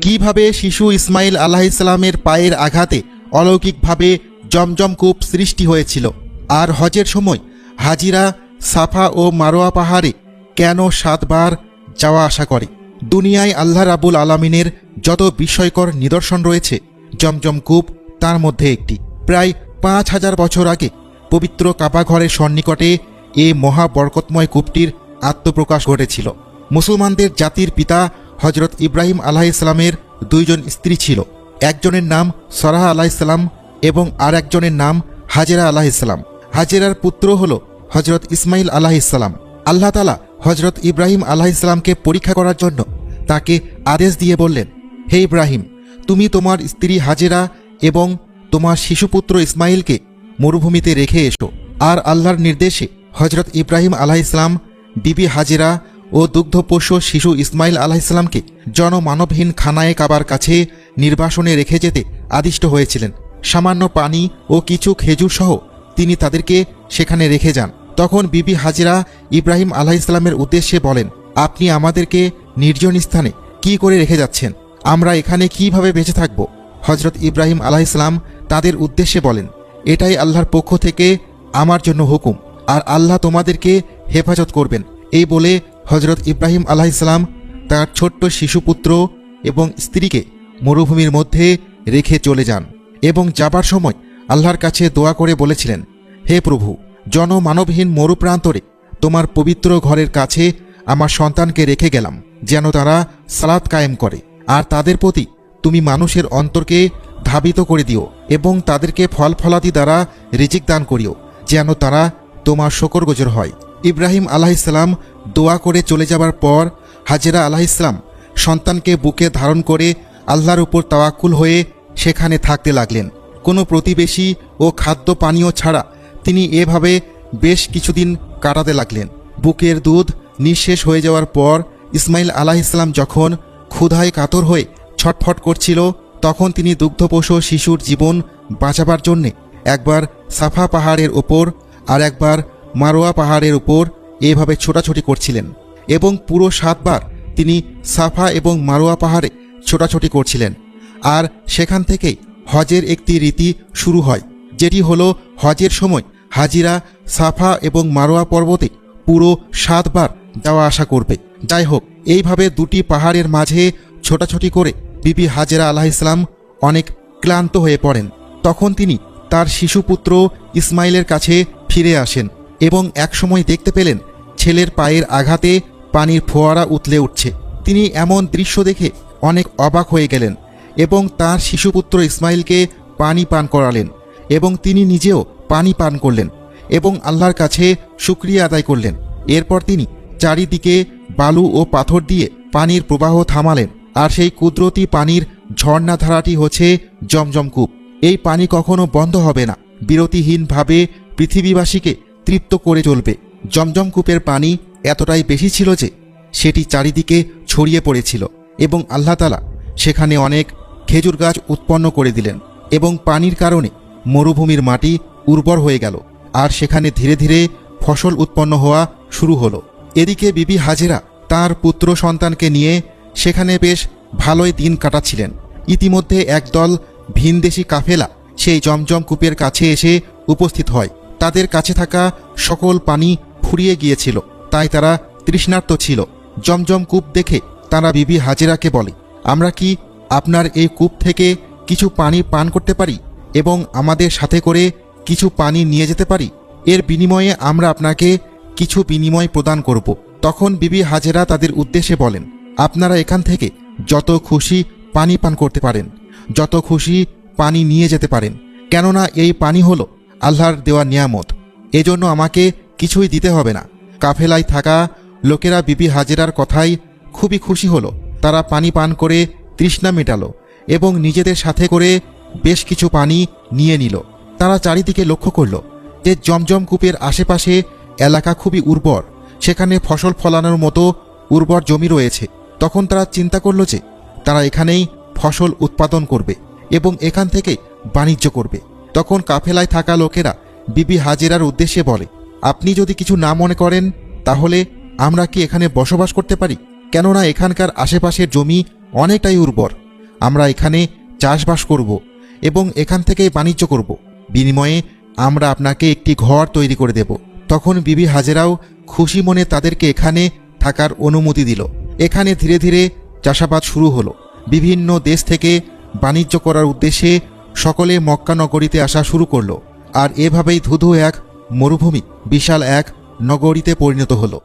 কীভাবে শিশু ইসমাইল আলাহ ইসলামের পায়ের আঘাতে অলৌকিকভাবে জমজম কূপ সৃষ্টি হয়েছিল? আর হজের সময় হাজিরা সাফা ও মারোয়া পাহাড়ে কেন সাতবার যাওয়া আসা করে? দুনিয়ায় আল্লাহ রাবুল আলমিনের যত বিস্ময়কর নিদর্শন রয়েছে, জমজম কূপ তার মধ্যে একটি। প্রায় পাঁচ হাজার বছর আগে পবিত্র কাপাঘরের সন্নিকটে এ মহাবরকতময় কূপটির আত্মপ্রকাশ ঘটেছিল। মুসলমানদের জাতির পিতা হজরত ইব্রাহিম আলাহ ইসলামের দুইজন স্ত্রী ছিল। একজনের নাম সরাহ আলাহ ইসলাম এবং আর একজনের নাম হাজেরা আলাহ ইসলাম হাজেরার পুত্র হল হজরত ইসমাইল আলাহ ইসলাম আল্লাহ তালা হজরত ইব্রাহিম আলাহ ইসলামকে পরীক্ষা করার জন্য তাকে আদেশ দিয়ে বললেন, হে ইব্রাহিম, তুমি তোমার স্ত্রী হাজেরা এবং তোমার শিশুপুত্র ইসমাইলকে মরুভূমিতে রেখে এসো। আর আল্লাহর নির্দেশে হজরত ইব্রাহিম আলাহ ইসলাম বিবি হাজেরা ও দুগ্ধ দুগ্ধপোষ্য শিশু ইসমাইল আলাহ ইসলামকে জনমানবহীন খানায় কাবার কাছে নির্বাসনে রেখে যেতে আদিষ্ট হয়েছিলেন। সামান্য পানি ও কিছু খেজুর সহ তিনি তাদেরকে সেখানে রেখে যান। তখন বিবি হাজিরা ইব্রাহিম আলাহ ইসলামের উদ্দেশ্যে বলেন, আপনি আমাদেরকে নির্জন স্থানে কি করে রেখে যাচ্ছেন? আমরা এখানে কীভাবে বেঁচে থাকব? হজরত ইব্রাহিম আলাহ ইসলাম তাদের উদ্দেশ্যে বলেন, এটাই আল্লাহর পক্ষ থেকে আমার জন্য হুকুম। আর আল্লাহ তোমাদেরকে হেফাজত করবেন। এই বলে হজরত ইব্রাহিম আলাহ ইসলাম তার ছোট্ট শিশুপুত্র এবং স্ত্রীকে মরুভূমির মধ্যে রেখে চলে যান এবং যাবার সময় আল্লাহর কাছে দোয়া করে বলেছিলেন, হে প্রভু, জনমানবহীন মরুপ্রান্তরে তোমার পবিত্র ঘরের কাছে আমার সন্তানকে রেখে গেলাম, যেন তারা সালাদ কায়েম করে। আর তাদের প্রতি তুমি মানুষের অন্তরকে ধাবিত করে দিও এবং তাদেরকে ফল ফলাদি দ্বারা রিজিক দান করিও, যেন তারা তোমার শকর গোজর হয়। ইব্রাহিম আলাহিসাল্লাম দোয়া করে চলে যাবার পর হাজেরা আলাহিসাল্লাম সন্তানকে বুকে ধারণ করে আল্লাহর উপর তাওয়াক্কুল হয়ে সেখানে থাকতে লাগলেন। কোনো প্রতিবেশী ও খাদ্য পানীয় ছাড়া তিনি এভাবে বেশ কিছুদিন কাটাতে লাগলেন। বুকের দুধ নিঃশেষ হয়ে যাওয়ার পর ইসমাইল আলাহ ইসলাম যখন ক্ষুধায় কাতর হয়ে ছটফট করছিল, তখন তিনি দুগ্ধপোষ শিশুর জীবন বাঁচাবার জন্যে একবার সাফা পাহাড়ের ওপর আর একবার মারোয়া পাহাড়ের উপর এভাবে ছোটাছুটি করছিলেন এবং পুরো সাতবার তিনি সাফা এবং মারোয়া পাহাড়ে ছোটাছুটি করছিলেন। আর সেখান থেকেই হজের একটি রীতি শুরু হয়, যেটি হলো হজের সময় হাজিরা সাফা এবং মারোয়া পর্বতে পুরো সাতবার যাওয়া আসা করবে। যাই হোক, এইভাবে দুটি পাহাড়ের মাঝে ছোটাছুটি করে বিবি হাজেরা আলাহ ইসলাম অনেক ক্লান্ত হয়ে পড়েন। তখন তিনি তার শিশুপুত্র ইসমাইলের কাছে ফিরে আসেন এবং একসময় দেখতে পেলেন ছেলের পায়ের আঘাতে পানির ফোয়ারা উতলে উঠছে। তিনি এমন দৃশ্য দেখে অনেক অবাক হয়ে গেলেন এবং তার শিশুপুত্র ইসমাইলকে পানি পান করালেন এবং তিনি নিজেও পানি পান করলেন এবং আল্লাহর কাছে শুক্রিয়া আদায় করলেন। এরপর তিনি চারিদিকে বালু ও পাথর দিয়ে পানির প্রবাহ থামালেন আর সেই কুদরতি পানির ঝর্ণাধারাটি হচ্ছে জমজমকূপ এই পানি কখনো বন্ধ হবে না। বিরতিহীনভাবে পৃথিবীবাসীকে তৃপ্ত করে চলবে। জমজম কূপের পানি এতটাই বেশি ছিল যে সেটি চারিদিকে ছড়িয়ে পড়েছিল এবং আল্লাহতালা সেখানে অনেক খেজুর গাছ উৎপন্ন করে দিলেন এবং পানির কারণে মরুভূমির মাটি উর্বর হয়ে গেল আর সেখানে ধীরে ধীরে ফসল উৎপন্ন হওয়া শুরু হলো। এদিকে বিবি হাজেরা তার পুত্র সন্তানকে নিয়ে সেখানে বেশ ভালোই দিন কাটাচ্ছিলেন। ইতিমধ্যে একদল ভিনদেশি কাফেলা সেই জমজম কূপের কাছে এসে উপস্থিত হয়। তাদের কাছে থাকা সকল পানি ফুরিয়ে গিয়েছিল, তাই তারা তৃষ্ণার্ত ছিল। জমজম কূপ দেখে তারা বিবি হাজেরাকে বলে, আমরা কি আপনার এই কূপ থেকে কিছু পানি পান করতে পারি এবং আমাদের সাথে করে কিছু পানি নিয়ে যেতে পারি? এর বিনিময়ে আমরা আপনাকে কিছু বিনিময় প্রদান করব। তখন বিবি হাজেরা তাদের উদ্দেশ্যে বলেন, আপনারা এখান থেকে যত খুশি পানি পান করতে পারেন, যত খুশি পানি নিয়ে যেতে পারেন। কেননা এই পানি হলো আল্লাহর দেওয়া নিয়ামত। এজন্য আমাকে কিছুই দিতে হবে না। কাফেলায় থাকা লোকেরা বিবি হাজেরার কথাই খুবই খুশি হলো। তারা পানি পান করে তৃষ্ণা মেটালো এবং নিজেদের সাথে করে বেশ কিছু পানি নিয়ে নিল। তারা চারিদিকে লক্ষ্য করল যে জমজম কূপের আশেপাশে এলাকা খুবই উর্বর। সেখানে ফসল ফলানোর মতো উর্বর জমি রয়েছে। তখন তারা চিন্তা করল যে তারা এখানেই ফসল উৎপাদন করবে এবং এখান থেকে বাণিজ্য করবে। তখন কাফেলায় থাকা লোকেরা বিবি হাজেরার উদ্দেশ্যে বলে আপনি যদি কিছু না মনে করেন, তাহলে আমরা কি এখানে বসবাস করতে পারি? কেননা এখানকার আশেপাশের জমি অনেকটাই উর্বর। আমরা এখানে চাষবাস করব এবং এখান থেকেই বাণিজ্য করব। বিনিময়ে আমরা আপনাকে একটি ঘর তৈরি করে দেব। তখন বিবি হাজেরাও খুশি মনে তাদেরকে এখানে থাকার অনুমতি দিল। এখানে ধীরে ধীরে চাষাবাদ শুরু হলো। বিভিন্ন দেশ থেকে বাণিজ্য করার উদ্দেশ্যে সকলে মক্কা নগরীতে আসা শুরু করল। আর এভাবেই ধুধু এক মরুভূমি বিশাল এক নগরীতে পরিণত হলো।